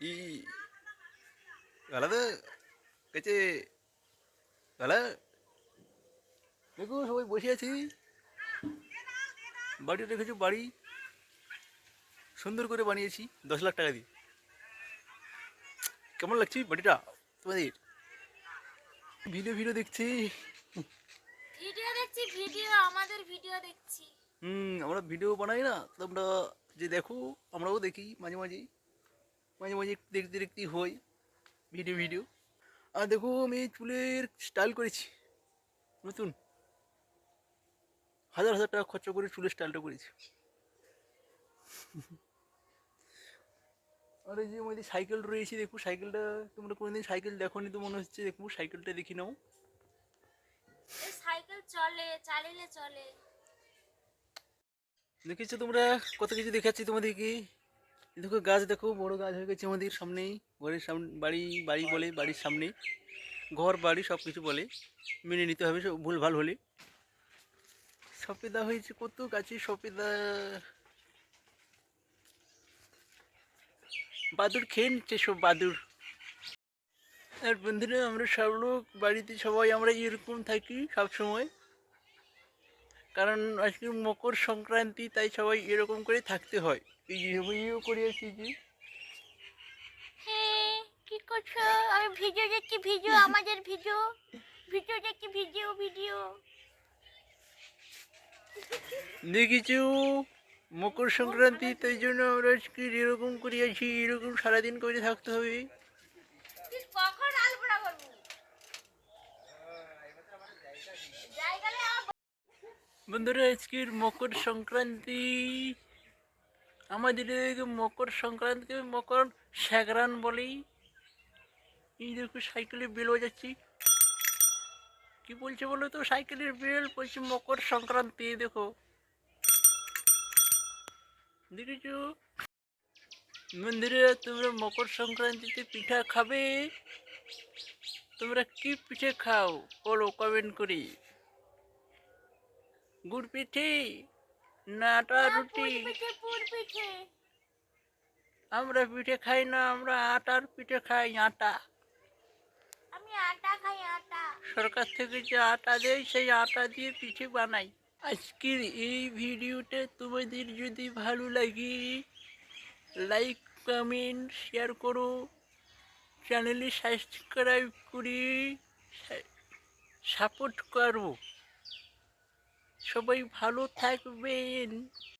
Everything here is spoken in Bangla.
이 আলাদা কাছে গালা দেখো সবাই বসে আছি বাড়ি রেখেছি বাড়ি সুন্দর করে বানিয়েছি দশ লাখ টাকা দিয়ে কেমন লাগছে বাড়িটা তোমাদের ভিডিও ভিডিও দেখছি ভিডিও দেখছি ভিডিও আমাদের ভিডিও দেখছি হুম আমরা ভিডিও বানাই না তোমরা যে দেখো আমরাও দেখি মাঝে মাঝে মাঝে মাঝে একটু দেখতে দেখতে হই ভিডিও ভিডিও। আর দেখো আমি চুলের স্টাইল করেছি নতুন। হাজার হাজার টাকা খরচা করে চুলের স্টাইলটা করেছি। আর এই যে আমাদের সাইকেল রয়েছে দেখো সাইকেলটা তোমরা কোনোদিন সাইকেল দেখো নি তো মনে হচ্ছে দেখো সাইকেলটা দেখি নাও। সাইকেল চলে চালিলে চলে। দেখেছ তোমরা? কত কিছু দেখাচ্ছি তোমাদেরকে। দেখো গাছ দেখো, বড় গাছ হয়ে গেছে আমাদের সামনেই। ঘরের সামনে বাড়ি বাড়ি বলে, বাড়ির সামনে। ঘর, বাড়ি সব কিছু বলে। মেনে নিতে হবে, সব ভুল ভালো হলে। সপেদা হয়েছে কত গাছে সপেদা বাদুর খেয়ে নিচ্ছে সব বাদুর আর বন্ধুরা, আমরা সব লোক বাড়িতে সবাই আমরা এরকম থাকি সব সময় কারণ আজকে মকর সংক্রান্তি, তাই সবাই এরকম করে থাকতে হয়। এই যে ইয়েও করে আছি যে হ্যাঁ কি করছ? আমি ভিডিও দেখছি ভিডিও আমাদের ভিডিও। ভিডিও দেখছি ভিডিও ভিডিও। দেখেছ? মকর সংক্রান্তি তাই জন্য আমরা আজকে এরকম করে আছি এরকম সারাদিন করে থাকতে হবে। তুই কখন আলপনা করবি? বন্ধুরা আজকের মকর সংক্রান্তি আমাদের এদিকে মকর সংক্রান্তিকে মকর স্যাগরান বলি। এই দেখো সাইকেলে বেল বাজাচ্ছি। কি বলছে বলো তো? সাইকেলের বেল বলছে মকর সংক্রান্তি দেখো। দেখেছ? মন্দিরে তোমরা মকর সংক্রান্তিতে পিঠা খাবে? তোমরা কি পিঠে খাও? বলো কমেন্ট করে। গুড় পিঠে? না আটা রুটি। আমরা পিঠে খাই না আমরা আটার পিঠে খাই আটা। আমি আটা খাই আটা। সরকার থেকে যে আটা দেয় সেই আটা দিয়ে পিঠে বানাই। আজকের এই ভিডিওটা তোমাদের যদি ভালো লাগে লাইক কমেন্ট শেয়ার করো। চ্যানেলে সাবস্ক্রাইব করে সাপোর্ট করো। সবাই ভালো থাকবেন।